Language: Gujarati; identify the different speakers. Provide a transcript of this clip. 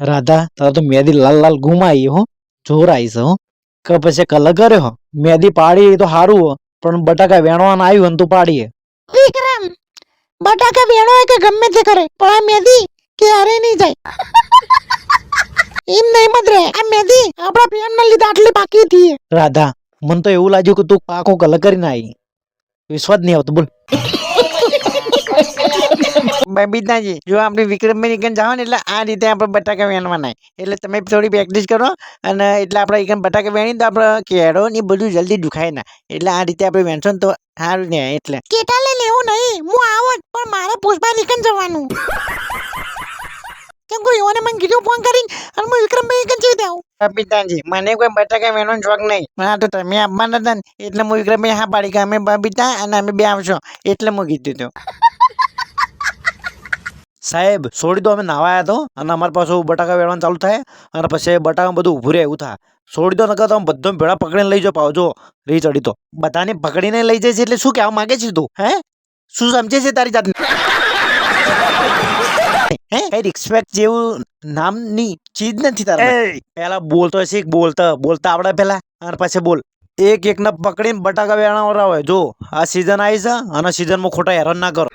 Speaker 1: રાધા તારે તો મેદી લાલ લાલ ગુમાઈ હો જોર છે હો. કે પછી કલર કર્યો હો. મેદી પાડી તો સારું હો પણ બટાકા વેણવાના આવ્યું ને તું પાડીએ.
Speaker 2: વિક્રમ બટાકા વેણો કે ગમે તે કરે પણ આ મેદી ક્યારે નહીં જાય? એમ નહીં મત રે આ મેદી આપણા પ્રેમના લીધે આટલી બાકી હતી.
Speaker 1: રાધા મને તો એવું લાગ્યું કે તું પાકો કલર કરીને આવી. વિશ્વાસ નહીં આવતો બોલ.
Speaker 3: બબીતાજી જો આપણે વિક્રમ નીકળ જાઓ ને એટલે આ રીતે આપણે બટાકા વેણવાના એટલે તમે થોડી પ્રેક્ટિસ કરો અને એટલે આપણે એકન બટાકા વેણી તો આપણે કેળો ને બધું જલ્દી દુખાય ના. એટલે આ રીતે આપણે વેણશો ને તો સારું ને એટલે.
Speaker 2: કેટા લઈને લેવું નહીં હું આવો પણ મારે પુષ્પા નિકન જવાનું. કેમ કોઈ એઓને મને કીધું ફોન કરીને અને હું વિક્રમભાઈ નીકળ જઈ દઉં
Speaker 3: બબીતાજી મને કોઈ બટાકા વેણવાનો શોખ નહીં. હા આ તો તમે આપવાના હતા ને એટલે હું વિક્રમભાઈ હા પાડી કે અમે બબીતા અને અમે બે આવશો એટલે હું કીધું હતું
Speaker 1: સાહેબ છોડી દો અમે નાવા આવ્યા તો. અને અમારે પાછું બટાકા વેળવાનું ચાલુ થાય. અને પછી બટાકા બધું ઊભું રહે એવું થાય. છોડી દો નકર તો આમ બધો ભેળા પકડીને લઈ જાઓ પાવ જો રહી ચડી તો. બધાને પકડીને લઈ જાય છે એટલે શું કહેવા માંગે છે તું હે? શું સમજે છે તારી જાતને? હે? કઈ રિસ્પેક્ટ જેવું નામની ચીજ નથી તારે પેલા બોલતો છે બોલતા બોલતા આવડે પેલા અને પછી બોલ. એક એકને પકડીને બટાકા વેણા હોય જો. આ સીઝન આવી છે અને સિઝનમાં ખોટા હેરાન ના કરો.